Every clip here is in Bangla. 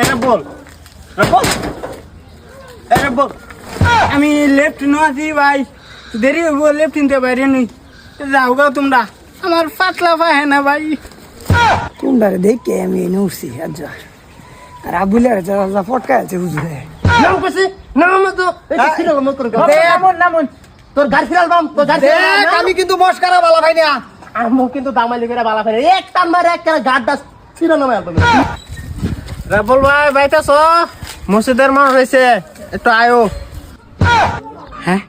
এটা বল। এটা বল। এটা বল। আমি লেফট নো আছি ভাই। দেরি হইব লেফট নিতে বাইরে নই যাও গা তোমরা। আমার পাতলা পায় না ভাই। তোমরা দেখে আমি এনে উঠছি আর যা আর আবুলের যা ফটকা আছে হুজুরে নাম কইছি? নাম তো। সিরিয়াল মত করে নামুন নামুন তোর গাড়ি ফিরাল বাম তোর গাড়ি দেখ আমি কিন্তু মস্কারা বালা ভাই না। আমো কিন্তু দামালি করে বালা ফেরে এক টান মারে এক করে গাড়টা সিরিয়াল নামে আলবাম। রাবল ভাই বাইতাছ? মসজিদের মানুষ হয়েছে একটু আয়ো। হ্যাঁ?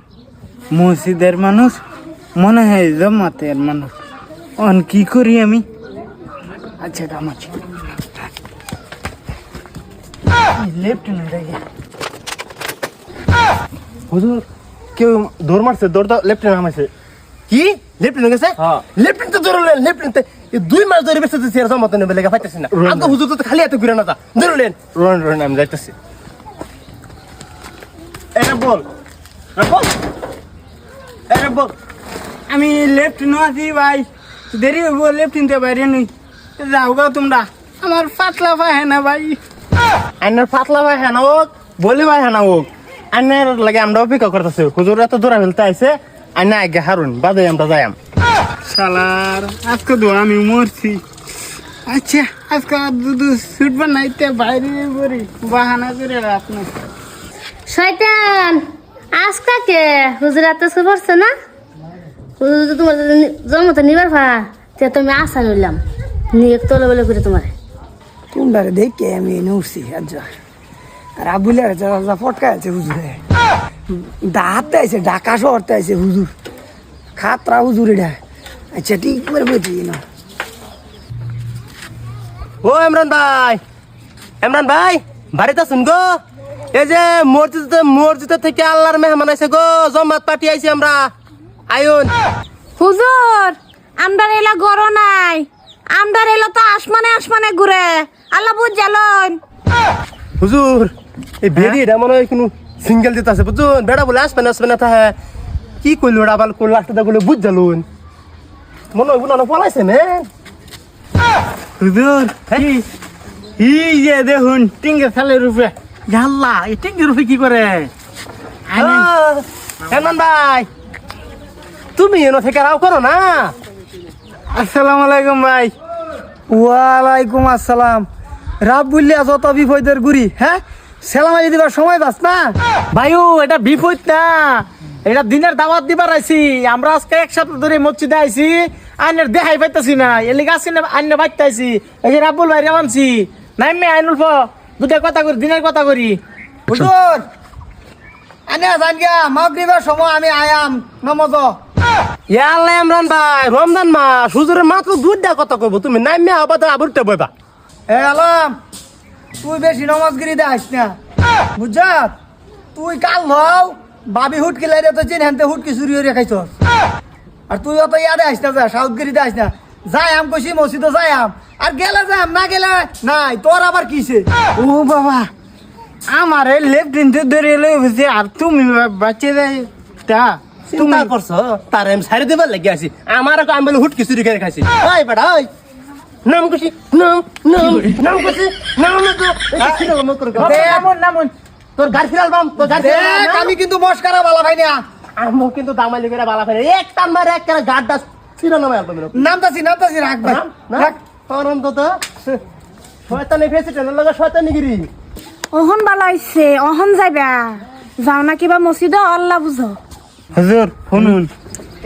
মসজিদের মানুষ? মনে হয় জমাতের মানুষ। অন কি করি আমি? আচ্ছা দাম আছে লেফট হুজুর কেউ দৌড় মারছে? দৌড় লেফট নামাইছে। কি? লেফট গেছে হ্যাঁ। লেফট তো দৌড়লেন লেফট দুই মাস ধরে বেঁচে তো সিয়ার জমাতে নেবে লেগে পাইতেছি না। আগে হুজুর তো খালি এত ঘুরে না তা দৌড়লেন রন রন আমি যাইতেছি। এটা বল। বল। এটা বল। আমি লেফট নো আছি ভাই। দেরি হইব লেফট নিতে বাইরে নই যাও গা তোমরা। আমার পাতলা পায় না ভাই। আইনার পাতলা ভাই হ্যাঁ হোক বলি ভাই হ্যাঁ হোক আইনার লাগে আমরা অপেক্ষা করতেছি। হুজুর এত দূরে ফেলতে আইছে আইনা আগে হারুন বাদে আমরা যাইম শালার আজকে তো আমি মরছি। আচ্ছা আজকে আর দুধ ছুটবে নাইতে বাইরে করি বাহানা করে আপনি শয়তান আজকা কে? হুজুরা তো সে পড়ছে না? হুজুর তোমার জন্ম তো নিবার ভা তে তুমি আশা নিলাম। নিয়ে তোলে বলে করে তোমার। তোমরা দেখে আমি এনে উঠছি আর যা যা ফটকা আছে হুজুরে। দাঁতে আছে ঢাকা শহরতে আছে হুজুর। খাতরা হুজুর এটা। আচ্ছা ঠিক করে বুঝি না ও ইমরান ভাই। ইমরান ভাই বাড়িতে শুন গো? এই যে মসজিদ মসজিদ থেকে আল্লাহর মেহমান আছে গো জমাত পার্টি আইছি আমরা। আয়ুন। হুজুর আমদার এলা গড় নাই। আমদার এলা তো আসমানে আসমানে ঘুরে। আল্লাহ বুঝ জ্বালন হুজুর এই বেরি এটা মনে হয় কোনো সিঙ্গেল দিতে আছে বুঝুন বেড়া বলে আসবে না আসবে না কি করল ওটা আবার কোন লাস্টটা গুলো বুঝ জ্বালুন মনে হয় বুঝলো পলাইছে নে। হুজুর কি? এই যে দেখুন টিঙ্গে সালের রূপে জাল্লা এই টিঙ্গের রূপে কি করে? ভাই তুমি এনে থেকে রাও করো না। আসসালামু আলাইকুম ভাই। ওয়ালাইকুম আসসালাম। রাব বললিয়া যত বিপদের গুড়ি হ্যাঁ? সেলামাই দিবার সময় বাস না? ভাইও এটা বিপদ না। এটা দিনের দাওয়াত দিবার আইছি। আমরা আজকে এক সপ্তাহ ধরে মসজিদে আইছি, আইনের দেখাই পাইতাছি না। এলিগে আসি না আইনে বাইতে আইছি। এই যে রাব্বুল ভাই আনছি। নাই মে আইনুল ফ দুটা কথা করি, দিনের কথা করি। হুজুর! আনে জান গিয়া, মাগরিবের সময় আমি আয়াম, নমজ। ইয়াল্লা ইমরান ভাই, রমজান মাস, হুজুরের মাত্র দুধটা কথা কইব। তুমি নাইমে আবার তো আবুরতে বইবা। এ আলাম, তুই বেশি নমাজগিরি দেখাইস না। বুঝছাত তুই কাল হও বাবি হুটকি লাইরে তো চিন হেনতে হুটকি চুরি হয়ে খাইছ আর তুই অত ইয়াদে আইস না যা সাউথগিরি আইস না। যাই আম কইছি মসজিদে যাই আম। আর গেলে যাম না গেলে নাই তোর আবার কিসে? ও বাবা আমার লেফট ইনতে ধরে এলে হয়েছে আর তুমি বাচ্চা দেয় তা চিন্তা করছ? তার আমি সারি দেবার লাগি আছি। আমার আমি বলে হুটকি চুরি করে খাইছি। ওই বেটা ওই। নাম খুশি নাম নাম নাম খুশি নাম না তো এই যে তোর গাড়ি ফিরাল বাম তোর গাড়ি দেখ আমি কিন্তু মস্কারা বালা ভাই না। আমো কিন্তু দামালি করে বালা ফেরে এক টান মারে এক করে গাড়টা সিনেমা নামে আলবাম নামতাছি নামতাছি রাখ ভাই। রাখ। তোর অন্তত শয়তানি প্রেসিডেন্টের লগে শয়তানি গিরি। অহন বালা বালাইছে অহন যাইবা। যাও না কিবা মসজিদ আল্লাহ বুঝো। হুজুর শুনুন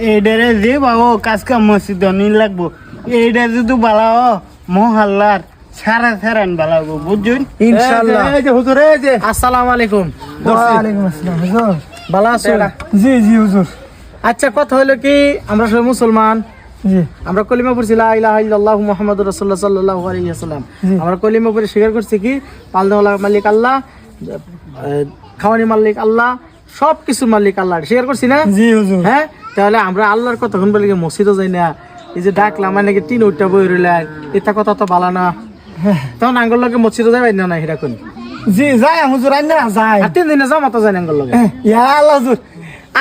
এইডারে যে বাবু কাজ কাম মসজিদ নি লাগবো। এইডা যদি বালাও মহল্লার। সারা সারান বালাবো বুঝুন ইনশাআল্লাহ। এই যে হুজুর এই যে। আসসালামু আলাইকুম। ওয়ালাইকুম আসসালাম হুজুর। ভালো আছো জি জি হুজুর। আচ্ছা কথা হলো কি আমরা সবাই মুসলমান। আমরা কলিমা পড়ছি ইল্লাল্লাহু মুহাম্মাদুর রাসূলুল্লাহ সাল্লাল্লাহু আলাইহি ওয়াসাল্লাম। আমরা কলিমা পড়ে স্বীকার করছি কি পালনেওয়ালা মালিক আল্লাহ খাওয়ানি মালিক আল্লাহ সব কিছু মালিক আল্লাহ। স্বীকার করছি না? জি হুজুর। হ্যাঁ? তাহলে আমরা আল্লাহর কথা বলি মসজিদও যাই না। এই যে ডাকলাম মানে কি তিন উঠটা বই রইলেন এটা কথা তো বালা না। তখন আঙ্গল লগে মসজিদও যাই না না সেটা কোন জি যাই হুজুর আইনা যাই আর তিন দিনে যাও মাতা যায় আঙ্গল লগে। ইয়া আল্লাহ হুজুর।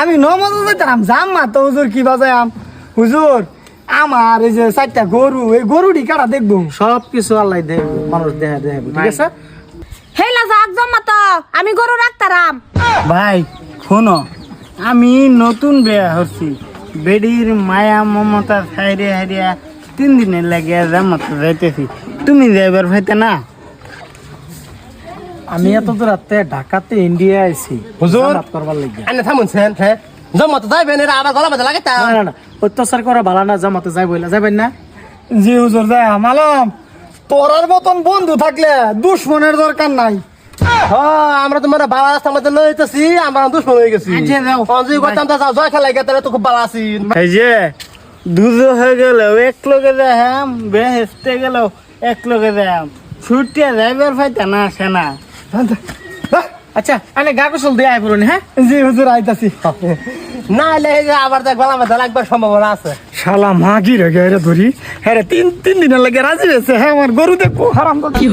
আমি নমাজ যাইতাম যাম মা তো হুজুর কি বাজাই আম। হুজুর আমার এই যে চারটা গরু এই গরুটি কাটা দেখব? সব কিছু আল্লাহ দেহ মানুষ দেহ দেহ ঠিক আছে? হেলা যা একদম মতো আমি গরু রাখতারাম ভাই শোনো আমি নতুন বিয়া হচ্ছি বেডির মায়া মমতা হাইরে হাইরিয়া তিন দিনের লাগে জামাত যাইতেছি। তুমি যাইবার ভাইতে না। আমি এত দূর রাতে ঢাকাতে ইন্ডিয়া আইছি। হুজুর। জামাত করবার লাগিয়া। আনে থামুনছেন হ্যাঁ। জমা তো যাইবেন এরা আবার গলা বাজা লাগে তা না না অত্যাচার করা ভালো না জামাতে যাই বইলা যাবেন না? জি হুজুর যাই আমালম তোরার মতন বন্ধু থাকলে দুশ্মনের দরকার নাই। হ্যাঁ আমরা তোমার বালা রাস্তার মধ্যে লইতেছি আমরা দুশ্মন হয়ে গেছি। করতাম তা যাও জয় খেলা তো খুব ভালো আছি। এই যে দুধ হয়ে গেল এক লোকে যাহাম বেহেস্তে গেল এক লোকে যাহাম ছুটিয়া যাইবার ভাইতে না সেনা আচ্ছা আনে গা গোসল দিয়ে আয় পড়ুন হ্যাঁ? জি হুজুর আইতাছি। না হলে এই যে আবার দেখ গলা বাজা লাগবার সম্ভাবনা আছে। শালা মাগি রে গে ধরি। হ্যাঁ রে, তিন তিন দিনের লাগে রাজি হয়েছে। হ্যাঁ আমার গরু দেখো হারাম কি